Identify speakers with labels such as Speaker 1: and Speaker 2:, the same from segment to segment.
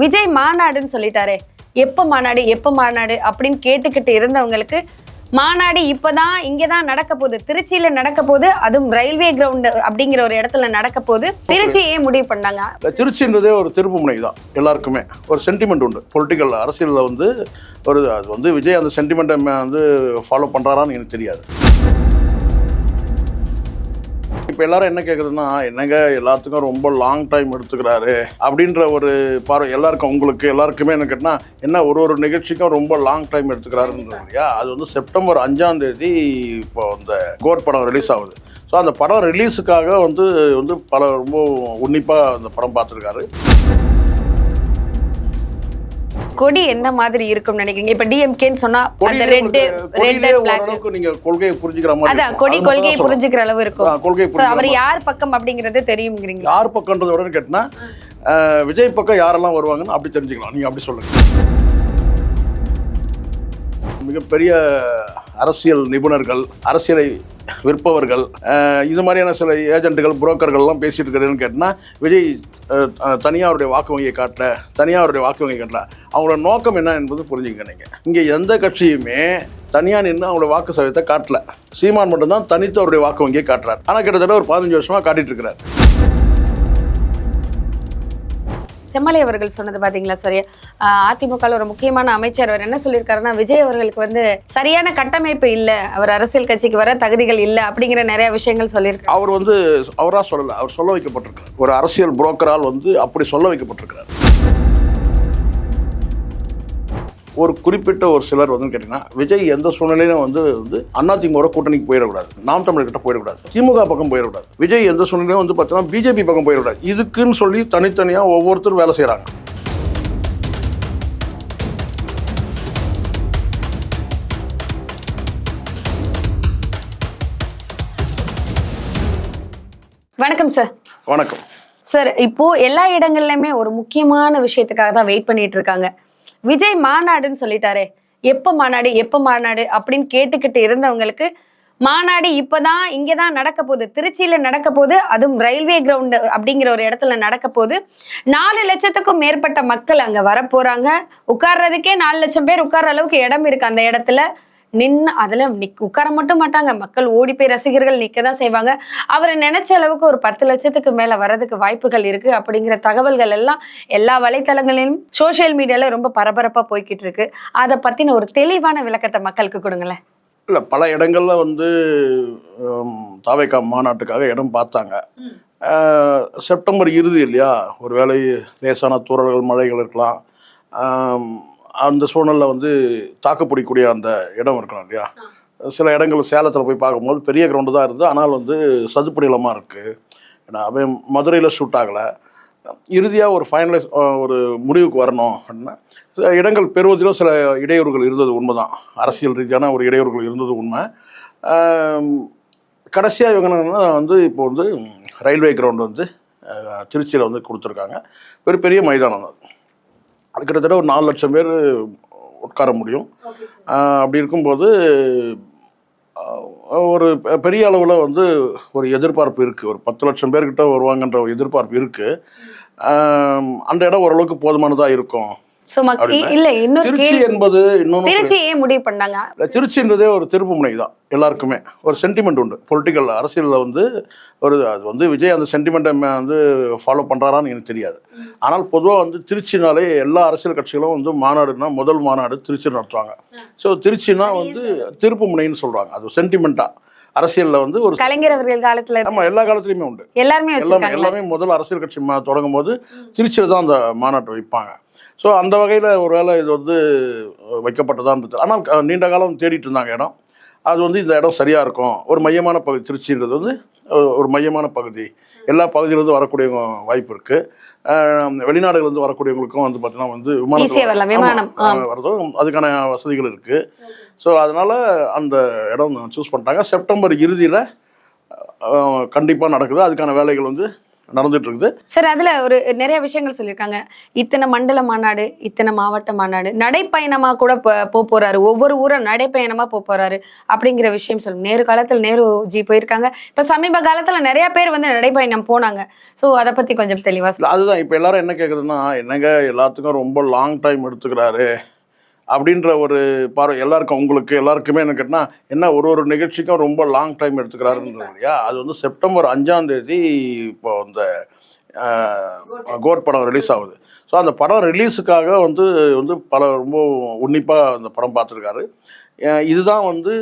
Speaker 1: விஜய் மாநாடுன்னு சொல்லிட்டாரே. எப்போ மாநாடு எப்போ மாநாடு அப்படின்னு கேட்டுக்கிட்டு இருந்தவங்களுக்கு மாநாடு இப்பதான் இங்கே தான் நடக்க போகுது. திருச்சியில நடக்க போகுது. அதுவும் ரயில்வே கிரவுண்ட் அப்படிங்கிற ஒரு இடத்துல நடக்க போகுது. திருச்சி ஏன் முடிவு பண்ணாங்க?
Speaker 2: திருச்சின்றதே ஒரு திருப்பு முனை தான் எல்லாருக்குமே. ஒரு சென்டிமெண்ட் உண்டு. பொலிட்டிக்கல் அரசியலில் வந்து ஒரு அது வந்து விஜய் அந்த சென்டிமெண்ட்டை வந்து ஃபாலோ பண்ணுறாரான்னு எனக்கு தெரியாது. இப்போ எல்லாரும் என்ன கேட்குதுன்னா என்னங்க எல்லாத்துக்கும் ரொம்ப லாங் டைம் எடுத்துக்கிறாரு அப்படின்ற ஒரு பார்வை எல்லாருக்கும் உங்களுக்கு எல்லாருக்குமே என்ன கேட்டால் என்ன ஒரு ஒரு நிகழ்ச்சிக்கும் ரொம்ப லாங் டைம் எடுத்துக்கிறாருன்றது இல்லையா? அது வந்து செப்டம்பர் அஞ்சாம் தேதி இப்போ அந்த கோர் படம் ரிலீஸ் ஆகுது. ஸோ அந்த படம் ரிலீஸுக்காக வந்து வந்து பல ரொம்ப உன்னிப்பாக அந்த படம் பார்த்துருக்காரு.
Speaker 1: கொடி என்ன மாதிரி இருக்கும்னு நினைக்கிறீங்க? இப்ப டிஎம்கேன்னு சொன்னா அந்த ரெட் ரெட் பிளாக்
Speaker 2: நீங்க கொள்கையை புரிஞ்சுக்கிற மாதிரி
Speaker 1: அதான்
Speaker 2: இருக்கும்.
Speaker 1: கொடி கொள்கையை. புரிஞ்சுக்கிற அளவு இருக்கும்.
Speaker 2: கொள்கையை
Speaker 1: So, அவர் யார் பக்கம் அப்படிங்கறது தெரியுங்கிறீங்க
Speaker 2: யார் பக்கம்ன்றத விட கேட்டினா விஜய் பக்கம் யாரெல்லாம் வருவாங்கன்னு அப்படி தெரிஞ்சுக்கலாம். நீங்க அப்படி சொல்லுங்க. மிகப்பெரிய அரசியல் நிபுணர்கள் அரசியலை விற்பவர்கள் இது மாதிரியான சில ஏஜென்ட்டுகள் புரோக்கர்கள்லாம் பேசிகிட்டு இருக்கிறதுன்னு கேட்டால் விஜய் தனியாருடைய அவருடைய வாக்கு வங்கியை காட்டல தனியாருடைய வாக்கு வங்கியை காட்டல அவங்களோட நோக்கம் என்ன என்பது புரிஞ்சுங்க நீங்கள் இங்கே எந்த கட்சியுமே தனியாக நின்று அவங்களோட வாக்கு சதவீதத்தை காட்டல. சீமான் மட்டும்தான் தனித்து அவருடைய வாக்கு வங்கியை காட்டுறார். ஆனால் கிட்டத்தட்ட ஒரு பதினஞ்சு வருஷமாக காட்டிகிட்டு இருக்கிறார்.
Speaker 1: செம்மலை அவர்கள் சொன்னது பாத்தீங்களா சரியா அதிமுக ஒரு முக்கியமான அமைச்சர் அவர் என்ன சொல்லியிருக்காருன்னா விஜய் அவர்களுக்கு வந்து சரியான கட்டமைப்பு இல்ல அவர் அரசியல் கட்சிக்கு வர தகுதிகள் இல்ல அப்படிங்கிற நிறைய விஷயங்கள் சொல்லியிருக்காரு.
Speaker 2: அவர் வந்து அவராக சொல்லலை அவர் சொல்ல வைக்கப்பட்டிருக்கார் ஒரு அரசியல் புரோக்கரால் வந்து அப்படி சொல்ல வைக்கப்பட்டிருக்கிறார். ஒரு குறிப்பிட்ட ஒரு சிலர் வந்து கேட்டிங்கன்னா விஜய் எந்த சூழ்நிலையிலும் வந்து வந்து அதிமுக கூட்டணிக்கு போயிடக்கூடாது. நாம் தமிழர் கிட்ட போயிடக்கூடாது. திமுக பக்கம் போயிடக்கூடாது. விஜய் எந்த சூழ்நிலையும் வந்து பார்த்தீங்கன்னா பிஜேபி பக்கம் போயிடக்கூடாது. இதுக்குன்னு சொல்லி தனித்தனியாக ஒவ்வொருத்தரும் வேலை செய்கிறாங்க
Speaker 1: வணக்கம் சார்
Speaker 2: வணக்கம்.
Speaker 1: சார் இப்போ எல்லா இடங்கள்லயுமே ஒரு முக்கியமான விஷயத்துக்காக தான் வெயிட் பண்ணிட்டு இருக்காங்க. விஜய் மாநாடுன்னு சொல்லிட்டாரே. எப்போ மாநாடு எப்போ மாநாடு அப்படின்னு கேட்டுக்கிட்டு இருந்தவங்களுக்கு மாநாடு இப்பதான் இங்கதான் நடக்க போகுது. திருச்சியில நடக்க போகுது அதுவும் ரயில்வே கிரவுண்ட் அப்படிங்கிற ஒரு இடத்துல நடக்க போகுது. நாலு லட்சத்துக்கும் மேற்பட்ட மக்கள் அங்க வர போறாங்க உட்கார்றதுக்கே நாலு லட்சம் பேர் உட்கார்ற அளவுக்கு இடம் இருக்கு அந்த இடத்துல. நின்று அதுல நிக் உட்கார மட்டும் மாட்டாங்க. மக்கள் ஓடி போய் ரசிகர்கள் நிக்க தான் செய்வாங்க. அவர் நினைச்ச அளவுக்கு ஒரு பத்து லட்சத்துக்கு மேல வரதுக்கு வாய்ப்புகள் இருக்கு. அப்படிங்கிற தகவல்கள் எல்லாம் எல்லா வலைத்தளங்களிலும் சோஷியல் மீடியால ரொம்ப பரபரப்பா போய்கிட்டு இருக்கு. அதை பத்தின ஒரு தெளிவான விளக்கத்தை மக்களுக்கு கொடுங்களேன்.
Speaker 2: இல்லை பல இடங்களில் வந்து தாவேக்கா மாநாட்டுக்காக இடம் பார்த்தாங்க. செப்டம்பர் இறுதி இல்லையா? ஒரு வேளை லேசான தூறல்கள் மழைகள் இருக்கலாம். அந்த சூழ்நிலை வந்து தாக்குப்பிடிக்கக்கூடிய அந்த இடம் இருக்கலாம் இல்லையா? சில இடங்கள் சேலத்தில் போய் பார்க்கும்போது பெரிய கிரவுண்டு தான் இருந்து ஆனால் வந்து சதுப்பு நிலமாக இருக்குது ஏன்னா அவன் மதுரையில் ஷூட் ஆகலை. இறுதியாக ஒரு ஃபைனலைஸ் ஒரு முடிவுக்கு வரணும் அப்படின்னா சில இடங்கள் பெறுவதிலும் சில இடையூறுகள் இருந்தது உண்மைதான். அரசியல் ரீதியான ஒரு இடையூறுகள் இருந்தது உண்மை. கடைசியாக இவங்க என்னன்னா வந்து இப்போ வந்து ரயில்வே கிரவுண்ட் வந்து திருச்சியில் வந்து கொடுத்துருக்காங்க. ஒரு பெரிய மைதானம் அது. அது கிட்டத்தட்ட ஒரு நாலு லட்சம் பேர் உட்கார முடியும். அப்படி இருக்கும்போது ஒரு பெரிய அளவில் வந்து ஒரு எதிர்பார்ப்பு இருக்குது ஒரு பத்து லட்சம் பேர்கிட்ட வருவாங்கன்ற ஒரு எதிர்பார்ப்பு இருக்குது அந்த இடம் ஓரளவுக்கு போதுமானதாக இருக்கும்.
Speaker 1: சோ மக்
Speaker 2: அப்படின்னா,
Speaker 1: இல்ல. இன்னொரு
Speaker 2: திருச்சி என்பது
Speaker 1: திருச்சி ஏன் முடிவு பண்ணாங்க?
Speaker 2: திருச்சின்றதே ஒரு திருப்பு முனை தான் எல்லாருக்குமே. ஒரு சென்டிமெண்ட் உண்டு. பொலிட்டிக்கல் அரசியலில் வந்து ஒரு அது வந்து விஜய் அந்த சென்டிமெண்ட்டை வந்து ஃபாலோ பண்ணுறாரான்னு எனக்கு தெரியாது. ஆனால் பொதுவாக வந்து திருச்சினாலே எல்லா அரசியல் கட்சிகளும் வந்து மாநாடுனா முதல் மாநாடு திருச்சி நடத்துவாங்க. ஸோ திருச்சினா வந்து திருப்பு முனைன்னு சொல்கிறாங்க அது சென்டிமெண்ட்டாக அரசியலில் வந்து ஒரு
Speaker 1: கலைஞர் அவர்கள் காலத்துல
Speaker 2: ஆமாம் எல்லா காலத்துலேயுமே உண்டு.
Speaker 1: எல்லாருமே
Speaker 2: எல்லாமே எல்லாமே முதல் அரசியல் கட்சி தொடங்கும் போது திருச்சியில் தான் அந்த மாநாட்டை வைப்பாங்க. ஸோ அந்த வகையில் ஒருவேளை இது வந்து வைக்கப்பட்டதான் இருந்தது ஆனால் நீண்ட காலம் தேடிட்டு இருந்தாங்க இடம். அது வந்து இந்த இடம் சரியாக இருக்கும். ஒரு மையமான பகுதி திருச்சின்றது வந்து ஒரு- மையமான பகுதி. எல்லா பகுதியிலிருந்து வரக்கூடிய வாய்ப்பு இருக்குது வெளிநாடுகள்லேருந்து வரக்கூடியவங்களுக்கும் வந்து பார்த்தீங்கன்னா வந்து
Speaker 1: ஆ.
Speaker 2: வரதும் அதுக்கான வசதிகள் இருக்குது ஸோ அதனால் அந்த இடம் சூஸ் பண்ணிட்டாங்க. செப்டம்பர் இறுதியில் கண்டிப்பாக நடக்குது. அதுக்கான வேலைகள் வந்து நடந்துட்டு இருக்குது
Speaker 1: சார் அதுல ஒரு நிறைய விஷயங்கள் சொல்லியிருக்காங்க. இத்தனை மண்டல மாநாடு இத்தனை மாவட்ட மாநாடு நடைப்பயணமா கூட போறாரு. ஒவ்வொரு ஊரும் நடைப்பயணமா போப் போறாரு அப்படிங்கிற விஷயம் சொல்லும். நேரு காலத்துல நேரு ஜி போயிருக்காங்க. இப்ப சமீப காலத்துல நிறைய பேர் வந்து நடைப்பயணம் போனாங்க. சோ அதை பத்தி கொஞ்சம் தெளிவா
Speaker 2: அதுதான். இப்போ எல்லாரும் என்ன கேட்குறதுன்னா என்னங்க எல்லாத்துக்கும் ரொம்ப லாங் டைம் எடுத்துக்கிறாரு. அப்படின்ற ஒரு பார்வை எல்லாருக்கும் உங்களுக்கு எல்லாருக்குமே என்ன கேட்டினா என்ன ஒரு ஒரு நிகழ்ச்சிக்கும் ரொம்ப லாங் டைம் எடுத்துக்கிறாருன்றது இல்லையா? அது வந்து செப்டம்பர் அஞ்சாம் தேதி இப்போ அந்த கோட் படம் ரிலீஸ் ஆகுது. ஸோ அந்த படம் ரிலீஸுக்காக வந்து வந்து பல ரொம்ப உன்னிப்பாக அந்த படம் பார்த்துருக்காரு. இதுதான் வந்து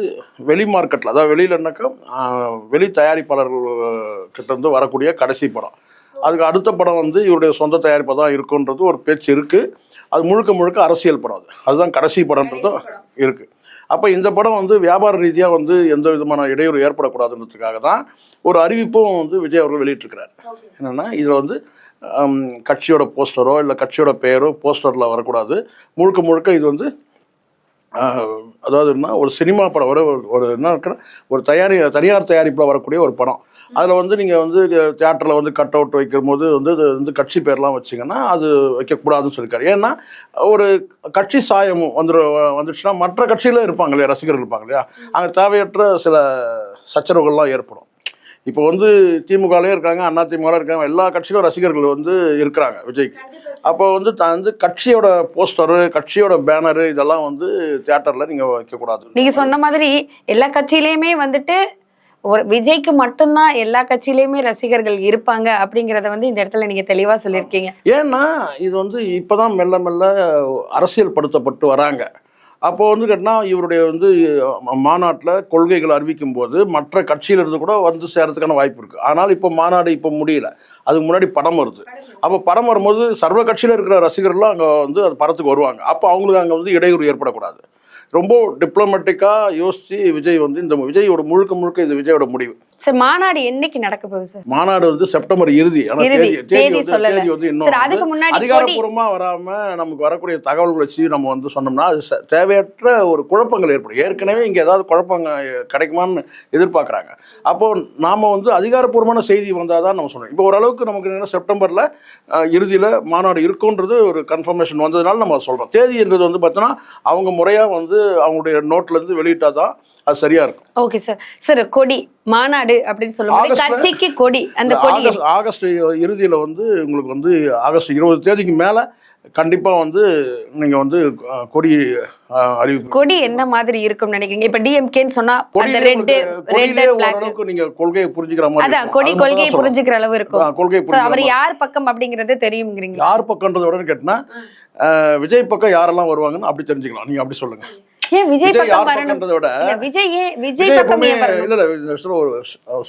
Speaker 2: வெளி மார்க்கெட்டில் அதாவது வெளியிலனாக்கா வெளி தயாரிப்பாளர்கள் கிட்டேருந்து வரக்கூடிய கடைசி படம். அதுக்கு அடுத்த படம் வந்து இவருடைய சொந்த தயாரிப்பாக தான் இருக்குன்றது ஒரு பேச்சு இருக்குது அது முழுக்க முழுக்க அரசியல் படம் அது. அதுதான் கடைசி படம்ன்றதும் இருக்குது அப்போ இந்த படம் வந்து வியாபார ரீதியாக வந்து எந்த விதமான இடையூறு ஏற்படக்கூடாதுன்றதுக்காக தான் ஒரு அறிவிப்பும் வந்து விஜய் அவர்கள் வெளியிட்டிருக்கிறார். என்னென்னா இதில் வந்து கட்சியோட போஸ்டரோ இல்லை கட்சியோட பெயரோ போஸ்டரில் வரக்கூடாது. முழுக்க முழுக்க இது வந்து அதாவது என்ன ஒரு சினிமா படம் ஒரு ஒரு என்ன இருக்குன்னா ஒரு தயாரி தனியார் தயாரிப்பில் வரக்கூடிய ஒரு படம். அதில் வந்து நீங்கள் வந்து தியேட்டரில் வந்து கட் அவுட் வைக்கும் போது வந்து இது வந்து கட்சி பேர்லாம் வச்சிங்கன்னா அது வைக்கக்கூடாதுன்னு சொல்லியிருக்காரு ஏன்னா ஒரு கட்சி சாயம் வந்துரு வந்துச்சுன்னா மற்ற கட்சியில் இருப்பாங்க இல்லையா ரசிகர்கள் இருப்பாங்க இல்லையா அங்கே தேவையற்ற சில சச்சரவுகள்லாம் ஏற்படும். இப்போ வந்து திமுகலையும் இருக்காங்க அண்ணா திமுகலையும் இருக்காங்க. எல்லா கட்சியிலும் ரசிகர்கள் வந்து இருக்கிறாங்க விஜய்க்கு. அப்போ வந்து தான் வந்து கட்சியோட போஸ்டரு கட்சியோட பேனரு இதெல்லாம் வந்து தியேட்டரில் நீங்கள் வைக்கக்கூடாது.
Speaker 1: நீங்க சொன்ன மாதிரி எல்லா கட்சியிலயுமே வந்துட்டு ஒரு விஜய்க்கு மட்டும்தான் எல்லா கட்சியிலயுமே ரசிகர்கள் இருப்பாங்க அப்படிங்கறத வந்து இந்த இடத்துல நீங்க தெளிவா சொல்லியிருக்கீங்க.
Speaker 2: ஏன்னா இது வந்து இப்போதான் மெல்ல மெல்ல அரசியல் படுத்தப்பட்டு வராங்க. அப்போ வந்து கேட்டால் இவருடைய வந்து மாநாட்டில் கொள்கைகள் அறிவிக்கும் போது மற்ற கட்சியிலிருந்து கூட வந்து சேரத்துக்கான வாய்ப்பு இருக்குது ஆனால் இப்போ மாநாடு இப்போ முடியல. அதுக்கு முன்னாடி படம் வருது. அப்போ படம் வரும்போது சர்வ கட்சியில் இருக்கிற ரசிகர்கள்லாம் அங்கே வந்து அது படத்துக்கு வருவாங்க. அப்போ அவங்களுக்கு அங்கே வந்து இடையூறு ஏற்படக்கூடாது. ரொம்ப டிப்ளமேட்டிக்காக யோசித்து விஜய் வந்து இந்த விஜயோட முழுக்க முழுக்க இது விஜயோட முடிவு.
Speaker 1: சார் மாநாடு என்னைக்கு நடக்க போகுது சார்?
Speaker 2: மாநாடு வந்து செப்டம்பர் இறுதி. ஆனா. தேதி தேதி வந்து இன்னும்
Speaker 1: அதுக்கு முன்னாடி
Speaker 2: அதிகாரப்பூர்வமா வராம நமக்கு வரக்கூடிய தகவல்கள் வச்சு நம்ம வந்து சொன்னோம்னா அது தேவையற்ற ஒரு குழப்பங்கள் ஏற்படும். ஏற்கனவே இங்க ஏதாவது குழப்பங்க கிடைக்குமான்னு எதிர்பார்க்கறாங்க. அப்போ நாம வந்து அதிகாரப்பூர்வமான செய்தி வந்தாதான் நம்ம சொல்லணும் இப்போ ஓரளவுக்கு நமக்கு என்ன செப்டம்பர்ல இறுதியில மாநாடு இருக்குன்றது ஒரு கன்ஃபர்மேஷன் வந்ததுனால நம்ம சொல்றோம். தேதின்றது வந்து பார்த்தோன்னா அவங்க முறையா வந்து அவங்களுடைய நோட்ல இருந்து வெளியிட்டாதான் அது சரியா இருக்கும்.
Speaker 1: ஓகே சார் சார் கொடி மாநாடு அப்படின்னு
Speaker 2: ஆகஸ்ட்ல-
Speaker 1: கட்சிக்கு கொடி அந்த கொடி
Speaker 2: ஆகஸ்ட் இறுதியில் வந்து உங்களுக்கு வந்து ஆகஸ்ட் இருபது தேதிக்கு மேலே கண்டிப்பாக வந்து நீங்கள் வந்து கொடி அறிவிப்பு
Speaker 1: கொடி என்ன மாதிரி இருக்கும்னு நினைக்கிறீங்க? இப்ப டிஎம்கேன்னு சொன்னா அந்த
Speaker 2: கொடியிலே
Speaker 1: ரெட்
Speaker 2: உங்களுக்கு-
Speaker 1: ரெட்
Speaker 2: கொடியிலே
Speaker 1: அண்ட் பிளாக்
Speaker 2: ஓரளவுக்கு நீங்க கொள்கையை புரிஞ்சுக்கிற மாதிரி
Speaker 1: அதான். கொடி கொள்கையை. புரிஞ்சுக்கிற அளவு இருக்கும்.
Speaker 2: புரிஞ்சுக்கிற
Speaker 1: அவர். யார் பக்கம் அப்படிங்கறது தெரியுங்கிறீங்க
Speaker 2: யார் பக்கம்ன்றத விட கேட்டினா விஜய் பக்கம் யாரெல்லாம் வருவாங்கன்னு அப்படி தெரிஞ்சுக்கலாம். நீங்க அப்படி சொல்லுங்க.
Speaker 1: ஏன் விஜய் பக்கம் விஜய் விஜய் பக்கம்
Speaker 2: இல்ல இல்ல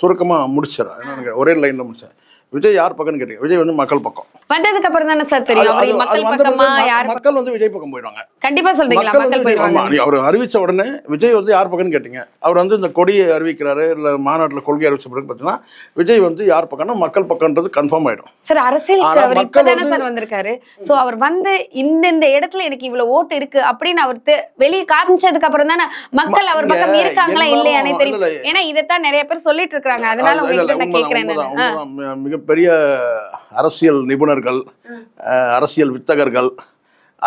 Speaker 2: சுருக்கமா முடிச்சிடறேன். ஒரே லைன்ல முடிச்சேன். விஜய் யார் பக்கம்னு கேட்டீங்க? விஜய் வந்து மக்கள் பக்கம்.
Speaker 1: வந்ததுக்கு அப்புறம் தானே சார் தெரியும்? அவர் மக்கள் பக்கமா யார்?
Speaker 2: மக்கள் வந்து விஜய் பக்கம் போயிடுவாங்க.
Speaker 1: கண்டிப்பா சொல்றீங்களா?
Speaker 2: மக்கள் நீ அவர் அறிவிச்ச உடனே விஜய் வந்து யார் பக்கம்னு கேட்டீங்க? அவர் வந்து இந்த கொடியை அறிவிக்கிறாரு இல்ல மாநாட்டில் கொள்கை அறிவிச்ச பிறகு பார்த்தீங்கன்னா விஜய் வந்து யார் பக்கம்னா மக்கள் பக்கம்ன்றது கன்ஃபார்ம் ஆயிடும்.
Speaker 1: சார் அரசியலுக்கு
Speaker 2: ஆனா
Speaker 1: அவர் இப்பதானே சார் வந்திருக்காரு. சோ அவர் வந்து இந்த இந்த இடத்துல எனக்கு இவ்வளவு ஓட்டு இருக்கு அப்படின்னு அவர் வெளிய காமிச்சதுக்கு அப்புறம் தானே மக்கள் அவர் பக்கம் இருக்காங்களா இல்லையானே தெரியும். ஏன்னா இதைத்தான் நிறைய பேர் சொல்லிட்டு இருக்காங்க அதனால உங்ககிட்ட நான் கேக்குறேன்
Speaker 2: பெரிய அரசியல் நிபுணர்கள் அரசியல் வித்தகர்கள்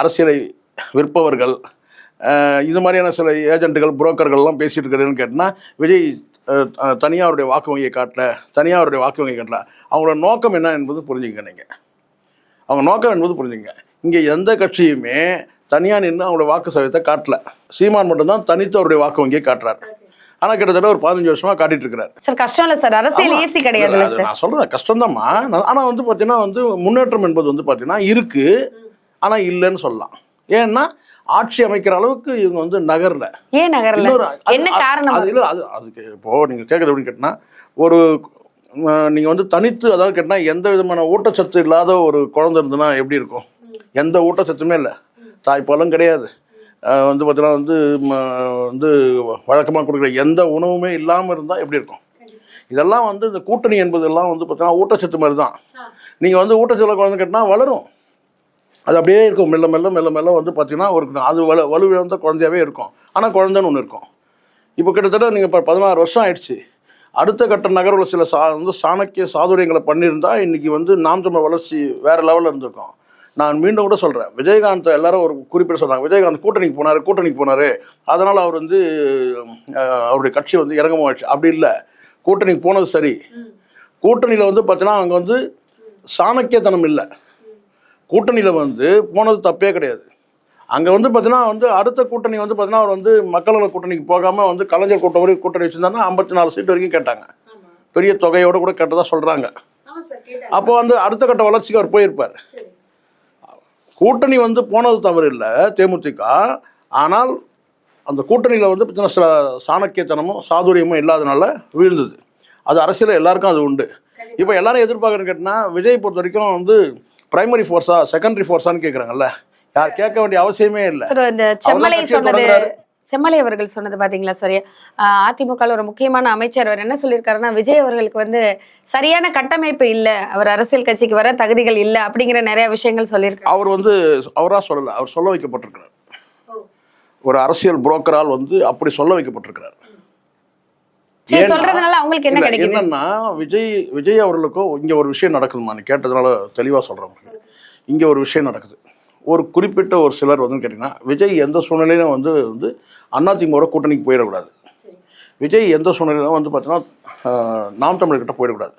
Speaker 2: அரசியலை விற்பவர்கள் இது மாதிரியான சில ஏஜென்ட்டுகள் புரோக்கர்கள்லாம் பேசிட்டு இருக்கிறதுன்னு கேட்டால் விஜய் தனியாருடைய அவருடைய வாக்கு வங்கியை காட்டல தனியாருடைய வாக்கு வங்கியை காட்டல அவங்களோட நோக்கம் என்ன என்பது புரிஞ்சுங்க நீங்கள் அவங்க நோக்கம் என்பது புரிஞ்சுங்க இங்கே எந்த கட்சியுமே தனியாக நின்று அவங்களோட வாக்கு சதவீதத்தை காட்டல. சீமான் மட்டும்தான் தனித்து அவருடைய வாக்கு வங்கியை காட்டுறாரு. ஆனால் கிட்டத்தட்ட ஒரு பதினஞ்சு வருஷமா காட்டிட்டு இருக்கிறாரு.
Speaker 1: சார் கஷ்டம் இல்ல சார். அரசியல். Easy sir.
Speaker 2: நான் சொல்றேன் கஷ்டம்தாம்மா. ஆனா வந்து பாத்தீங்கன்னா வந்து முன்னேற்றம் என்பது வந்து பாத்தீங்கன்னா இருக்கு. ஆனா இல்லைன்னு சொல்லலாம். ஏன்னா ஆட்சி அமைக்கிற அளவுக்கு இவங்க வந்து நகரல.
Speaker 1: ஏன் நகரல? என்ன காரணம்?
Speaker 2: அது இல்ல அது அதுக்கு இப்போ நீங்க கேட்கறது எப்படின்னு கேட்டினா ஒரு அஹ், நீங்க வந்து தனித்து அதாவது கேட்டினா எந்த விதமான ஊட்டச்சத்து இல்லாத ஒரு குழந்தை இருந்ததுன்னா எப்படி இருக்கும்? எந்த ஊட்டச்சத்துமே இல்லை. தாய்ப்பாலும் கிடையாது. வந்து பார்த்தீங்கன்னா வந்து வந்து வழக்கமாக கொடுக்குற எந்த உணவுமே இல்லாமல் இருந்தால் எப்படி இருக்கும்? இதெல்லாம் வந்து இந்த கூட்டணி என்பதெல்லாம் வந்து பார்த்தீங்கன்னா ஊட்டச்சத்து மாதிரி தான். நீங்கள் வந்து ஊட்டச்சத்து குழந்தை கேட்டினா வளரும். அது அப்படியே இருக்கும். மெல்ல மெல்ல மெல்ல மெல்ல வந்து பார்த்தீங்கன்னா ஒரு அது வலு வலுவிழந்த குழந்தையாவே இருக்கும். ஆனால் குழந்தைன்னு ஒன்று இருக்கும். இப்போ கிட்டத்தட்ட நீங்கள் இப்போ பதினாறு வருஷம் ஆயிடுச்சு. அடுத்த கட்ட நகர்வில் சில சா வந்து சாணக்கிய சாதுரியங்களை பண்ணியிருந்தா இன்னைக்கு வந்து நாம் தமிழ் வளர்ச்சி வேற லெவலில் இருந்திருக்கும். நான் மீண்டும் கூட சொல்கிறேன் விஜயகாந்த் எல்லாரும் ஒரு குறிப்பிட்டு சொல்கிறாங்க விஜயகாந்த் கூட்டணிக்கு போனார் கூட்டணிக்கு போனார். அதனால் அவர் வந்து அவருடைய கட்சி வந்து இறங்கமாச்சு அப்படி இல்லை. கூட்டணிக்கு போனது சரி. கூட்டணியில் வந்து பார்த்தீங்கன்னா அங்கே வந்து சாணக்கியத்தனம் இல்லை. கூட்டணியில் வந்து போனது தப்பே கிடையாது. அங்கே வந்து பார்த்தீங்கன்னா வந்து அடுத்த கூட்டணி வந்து பார்த்தீங்கன்னா அவர் வந்து மக்களவை கூட்டணிக்கு போகாமல் வந்து கலைஞர் கூட்டம் வரைக்கும் கூட்டணி வச்சுருந்தாங்கன்னா ஐம்பத்தி நாலு சீட் வரைக்கும் கேட்டாங்க. பெரிய தொகையோட கூட கேட்டதா சொல்கிறாங்க அப்போ வந்து அடுத்த கட்ட வளர்ச்சிக்கு அவர் போயிருப்பார். கூட்டணி வந்து போனது தவறு இல்லை தேமுதிக. ஆனால் அந்த கூட்டணியில் வந்து பார்த்தீங்கன்னா சில சாணக்கியத்தனமும் சாதுரியமும் இல்லாதனால வீழ்ந்தது. அது அரசியல் எல்லாருக்கும் அது உண்டு. இப்போ எல்லாரும் எதிர்பார்க்குறேன்னு கேட்டினா விஜய் பொறுத்த வரைக்கும் வந்து பிரைமரி ஃபோர்ஸா செகண்டரி ஃபோர்ஸான்னு கேட்குறாங்கல்ல யார் கேட்க வேண்டிய அவசியமே இல்லை.
Speaker 1: செம்மலை அவர்கள் சொன்னது பாத்தீங்களா சரி அதிமுக ஒரு முக்கியமான அமைச்சர் அவர் என்ன சொல்லியிருக்காருன்னா விஜய் அவர்களுக்கு வந்து சரியான கட்டமைப்பு இல்ல அவர் அரசியல் கட்சிக்கு வர தகுதிகள் இல்ல அப்படிங்கிற நிறைய விஷயங்கள் சொல்லியிருக்காரு.
Speaker 2: அவர் வந்து அவராக சொல்லலை அவர் சொல்ல வைக்கப்பட்டிருக்கிறார். ஒரு அரசியல் புரோக்கரால் வந்து அப்படி சொல்ல வைக்கப்பட்டிருக்கிறார். என்னன்னா விஜய் விஜய் அவர்களுக்கும் இங்க ஒரு விஷயம் நடக்குதுமா நீ கேட்டதுனால தெளிவா சொல்றேன். இங்க ஒரு விஷயம் நடக்குது. ஒரு குறிப்பிட்ட ஒரு சிலர் வந்து கேட்டிங்கன்னா விஜய் எந்த சூழ்நிலையிலும் வந்து வந்து அதிமுக கூட்டணிக்கு போயிடக்கூடாது. விஜய் எந்த சூழ்நிலையிலும் வந்து பார்த்தீங்கன்னா நாம் தமிழர்கிட்ட போயிடக்கூடாது.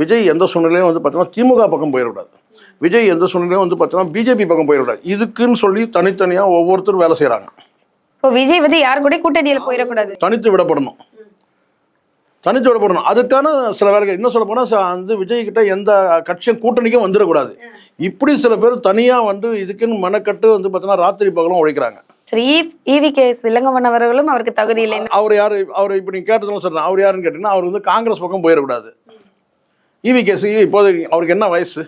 Speaker 2: விஜய் எந்த சூழ்நிலையும் வந்து பார்த்தீங்கன்னா திமுக பக்கம் போயிடக்கூடாது. விஜய் எந்த சூழ்நிலையும் வந்து பார்த்தீங்கன்னா பிஜேபி பக்கம் போயிடக்கூடாது. இதுக்குன்னு சொல்லி தனித்தனியாக ஒவ்வொருத்தரும் வேலை செய்கிறாங்க
Speaker 1: இப்போ விஜய் வந்து யார் கூட கூட்டணியில போயிடக்கூடாது.
Speaker 2: தனித்து விடப்படணும். தனித்து விடப்படணும் அதுக்கான சில வேலைகள். இன்னும் சொல்ல போனால் வந்து விஜய் கிட்ட எந்த கட்சியும் கூட்டணிக்கும் வந்துடக்கூடாது. இப்படி சில பேர் தனியாக வந்து இதுக்குன்னு மனக்கட்டு வந்து பார்த்தீங்கன்னா ராத்திரி பகலும் உழைக்கிறாங்க.
Speaker 1: சரி இவி கே விலங்கவன் அவர்களும் அவருக்கு தகுதி இல்லை
Speaker 2: அவர் யார்? அவர் இப்போ நீங்கள் கேட்டதுலாம் சொல்கிறேன் அவர் யாருன்னு கேட்டிங்கன்னா அவர் வந்து காங்கிரஸ் பக்கம் போயிடக்கூடாது. இவி கேசி இப்போது அவருக்கு என்ன வயசு?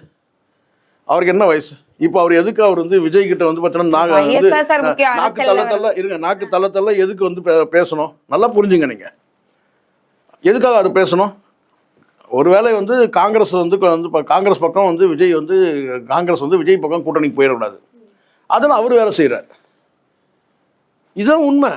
Speaker 2: அவருக்கு என்ன வயசு? இப்போ அவர் எதுக்கு அவர் வந்து விஜய் கிட்ட வந்து பார்த்தீங்கன்னா நாக வந்து நாக்கு தள்ள தள்ள இருங்க நாக்கு தள்ள தள்ள எதுக்கு வந்து பேசணும்? நல்லா புரிஞ்சுங்க நீங்க. எதுக்காக அது பேசணும்? ஒருவேளை வந்து காங்கிரஸ் வந்து வந்து ப- காங்கிரஸ் பக்கம் வந்து விஜய் வந்து காங்கிரஸ் வந்து விஜய் பக்கம் கூட்டணிக்கு போயிடக்கூடாது. அதில் அவர் வேலை செய்கிறார் இதுதான் உண்மை.